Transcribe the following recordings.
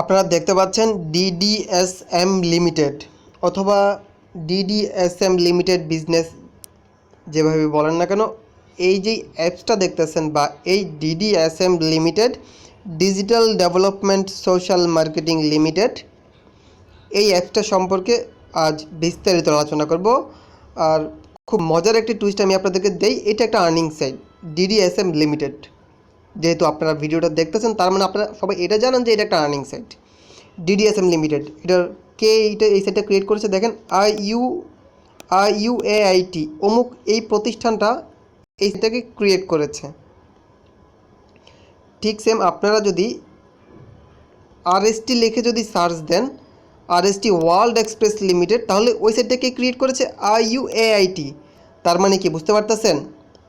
আপনারা দেখতে পাচ্ছেন ডিডিএসএম লিমিটেড অথবা ডিডিএসএম লিমিটেড বিজনেস যেভাবে বলেন না কেন, এই যে অ্যাপসটা দেখতেছেন বা এই DDSM limited digital development social marketing limited, এই অ্যাপসটা সম্পর্কে আজ বিস্তারিত আলোচনা করব। আর খুব মজার একটি টুইস্ট আমি আপনাদেরকে দেই, এটা একটা আর্নিং সাইট ডিডিএসএম লিমিটেড। যেহেতু আপনারা ভিডিওটা দেখতেছেন, তার মানে আপনারা সবাই এটা জানেন যে এটা একটা আর্নিং সাইট ডিডিএসএম লিমিটেড এটার কে এইটা এই সাইটটা ক্রিয়েট করেছে দেখেন I U I U A I T অমুক এই প্রতিষ্ঠানটা এই সাইটটাকে ক্রিয়েট করেছে। ঠিক সেম আপনারা যদি আরএসটি লিখে যদি সার্চ দেন আরএসটি ওয়ার্ল্ড এক্সপ্রেস লিমিটেড তাহলে ওই সাইটটাকে ক্রিয়েট করেছে I U A I T তার মানে কি বুঝতে পারতেছেন?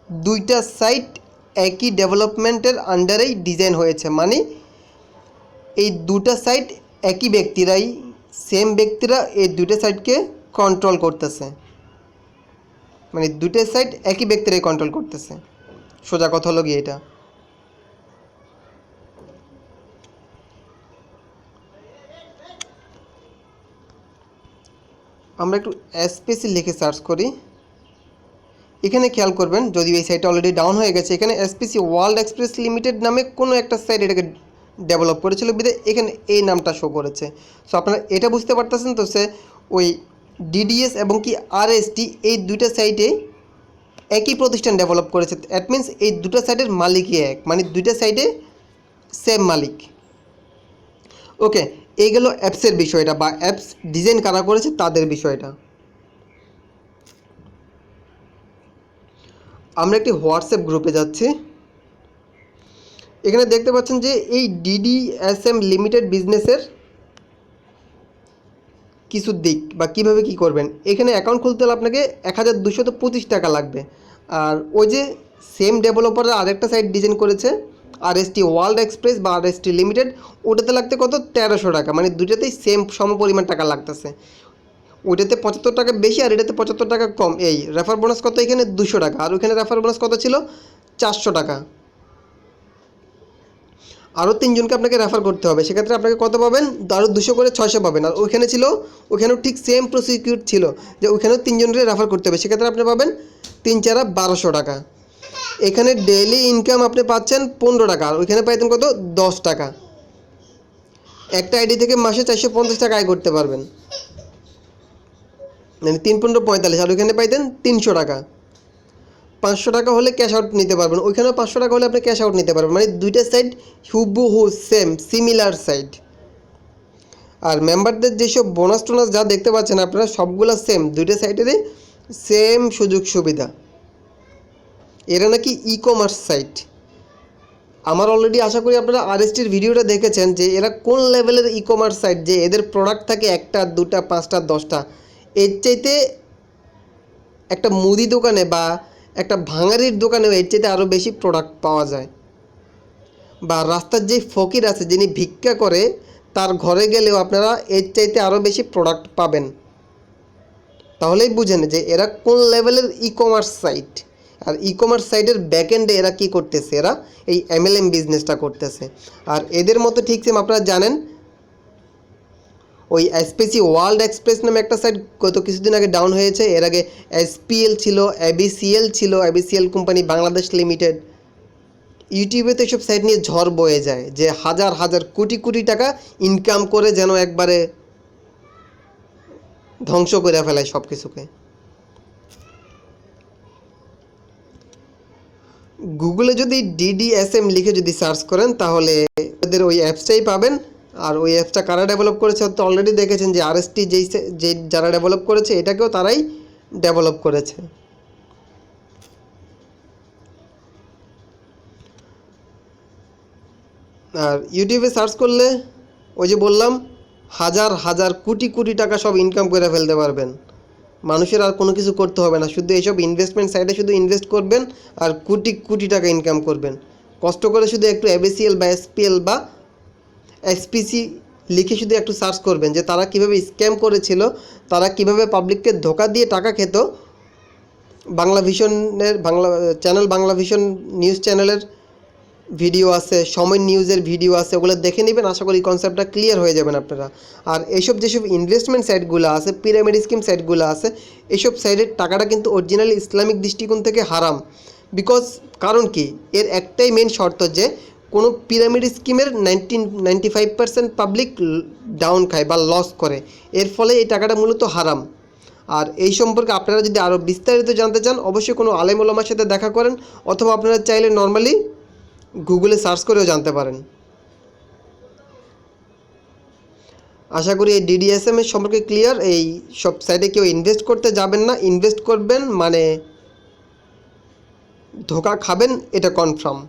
দুইটা সাইট একই ডেভেলপমেন্টের আন্ডারেই ডিজাইন হয়েছে। মানে এই দুটা সাইট একই ব্যক্তিরাই সেম ব্যক্তিরা এই দুটো সাইটকে কন্ট্রোল করতেছে। মানে দুটো সাইট একই ব্যক্তিরাই কন্ট্রোল করতেছে। সোজা কথা হলো গিয়ে এটা। আমরা একটু এসপিসি লিখে সার্চ করি। এখানে খেয়াল করবেন, যদি এই সাইটটা অলরেডি ডাউন হয়ে গেছে, এখানে এসপিসি ওয়ার্ল্ড এক্সপ্রেস লিমিটেড নামে কোনো একটা সাইট এটাকে ডেভেলপ করেছিল বিদে এখানে এই নামটা শো করেছে। সো আপনারা এটা বুঝতে পারতেছেন তো সে ওই ডিডিএস এবং কি আরএসটি এই দুইটা সাইটে একই প্রতিষ্ঠান ডেভেলপ করেছে। দ্যাট মিন্স এই দুটো সাইটের মালিকই এক মানে দুইটা সাইডে সেম মালিক। ওকে এই গেল অ্যাপসের বিষয়টা বা অ্যাপস ডিজাইন কারা করেছে তাদের বিষয়টা। আমরা একটি হোয়াটসঅ্যাপ গ্রুপে যাচ্ছি। এখানে দেখতে পাচ্ছেন যে এই ডিডিএসএম লিমিটেড বিজনেসের কিছু দিক বা কীভাবে কি করবেন। এখানে অ্যাকাউন্ট খুলতে হলে আপনাকে এক হাজার দুশো তো পঁচিশ টাকা লাগবে। আর ওই যে সেম ডেভেলপাররা আরেকটা সাইট ডিজাইন করেছে, R S T world express বা আর এস টি লিমিটেড, ওটাতে লাগতে কত? তেরোশো টাকা। মানে দুটাতেই সেম সম পরিমাণ টাকা লাগতেছে। ওইটাতে পঁচাত্তর টাকা বেশি আর এটাতে পঁচাত্তর টাকা কম। এই রেফার বোনাস কত? এখানে দুশো টাকা। আর ওইখানে রেফার বোনাস কত ছিল? চারশো টাকা। আরও তিনজনকে আপনাকে রেফার করতে হবে। সেক্ষেত্রে আপনাকে কত পাবেন? আরও দুশো করে ছয়শো পাবেন। আর ওইখানে ছিল, ওইখানেও ঠিক সেম প্রসিকিউট ছিল যে ওইখানেও তিনজনকে রেফার করতে হবে। সেক্ষেত্রে আপনি পাবেন তিন চারা বারোশো টাকা। এখানে ডেইলি ইনকাম আপনি পাচ্ছেন পনেরো টাকা। আর ওইখানে পাইতেন কত? দশ টাকা। একটা আইডি থেকে মাসে চারশো পঞ্চাশ টাকা আয় করতে পারবেন। মানে তিন পনেরো পঁয়তাল্লিশ, আর ওইখানে পাইতেন তিনশো টাকা। পাঁচশো টাকা হলে ক্যাশ আউট নিতে পারবেন। ওইখানেও পাঁচশো টাকা হলে আপনি ক্যাশ আউট নিতে পারবেন। মানে দুইটা সাইড হুবহু সেম সিমিলার সাইড আর মেম্বারদের যেসব বোনাস টোনাস যা দেখতে পাচ্ছেন আপনারা, সবগুলো সেম দুইটা সাইডেরই সেম সুযোগ সুবিধা। এরা নাকি ই কমার্স সাইট আমার অলরেডি আশা করি আপনারা আরএসটির ভিডিওটা দেখেছেন যে এরা কোন লেভেলের ই কমার্স সাইট যে এদের প্রোডাক্ট থাকে একটা, দুটা, পাঁচটা, দশটা। এর চাইতে একটা মুদি দোকানে বা একটা ভাঙারির দোকানেও এর চাইতে আরও বেশি প্রোডাক্ট পাওয়া যায়। বা রাস্তার যে ফকির আছে, যিনি ভিক্ষা করে, তার ঘরে গেলেও আপনারা এর চাইতে আরও বেশি প্রোডাক্ট পাবেন। তাহলেই বুঝেন যে এরা কোন লেভেলের ই কমার্স সাইট আর ই কমার্স সাইটের ব্যাকএন্ডে এরা কি করতেছে? এরা এই এমএলএম বিজনেসটা করতেছে। আর এদের মতো ঠিক সেম আপনারা জানেন ওই এসপিসি ওয়ার্ল্ড এক্সপ্রেস নামে একটা সাইট গত কিছুদিন আগে ডাউন হয়েছে। এর আগে এসপিএল ছিল এবিসিএল ছিল এবিসিএল কোম্পানি বাংলাদেশ লিমিটেড ইউটিউবে তো এসব সাইট নিয়ে ঝড় বয়ে যায়, যে হাজার হাজার কোটি কোটি টাকা ইনকাম করে যেন একবারে ধ্বংস করে ফেলায় সব কিছুকে গুগলে যদি ডিডিএসএম লিখে যদি সার্চ করেন, তাহলে ওদের ওই অ্যাপসটাই পাবেন। আর ওই অ্যাপসটা কারা ডেভেলপ করেছে তো অলরেডি দেখেছেন যে আরএসটি যেই যে যারা ডেভেলপ করেছে, এটাকেও তারাই ডেভেলপ করেছে। আর ইউটিউবে সার্চ করলে ওই যে বললাম, হাজার হাজার, কোটি কোটি টাকা সব ইনকাম করে ফেলতে পারবেন। মানুষের আর কোনো কিছু করতে হবে না, শুধু এইসব ইনভেস্টমেন্ট সাইডে শুধু ইনভেস্ট করবেন আর কোটি কোটি টাকা ইনকাম করবেন। কষ্ট করে শুধু একটু এবিসিএল বা এসপিএল বা এসপিসি লিখে শুধু একটু সার্চ করবেন যে তারা কীভাবে স্ক্যাম করেছিল, তারা কীভাবে পাবলিককে ধোকা দিয়ে টাকা খেত। Bangla ভিশনের, Bangla channel Bangla Vision news চ্যানেলের ভিডিও আছে, সময় নিউজের ভিডিও আছে, ওগুলো দেখে নেবেন, আশা করি কনসেপ্টটা ক্লিয়ার হয়ে যাবেন আপনারা। আর এইসব যেসব ইনভেস্টমেন্ট সাইটগুলো আছে পিরামিড স্কিম সাইটগুলো আছে, এসব সাইটের টাকাটা কিন্তু অরিজিনালি ইসলামিক দৃষ্টিকোণ থেকে হারাম। বিকজ কারণ কি? এর একটাই মেন শর্ত যে কোনো পিরামিড স্কিমের ninety ninety five percent public down খায় বা লস করে। এর ফলে এই টাকাটা মূলত হারাম। আর এই সম্পর্কে আপনারা যদি আরও বিস্তারিত জানতে চান, অবশ্যই কোনো আলেম ওলামার সাথে দেখা করেন, অথবা আপনারা চাইলে নর্মালি গুগলে সার্চ করেও জানতে পারেন। আশা করি এই ডিডিএসএম এর সম্পর্কে ক্লিয়ার। এই সব সাইডে কেউ ইনভেস্ট করতে যাবেন না। ইনভেস্ট করবেন মানে ধোকা খাবেন, এটা কনফার্ম।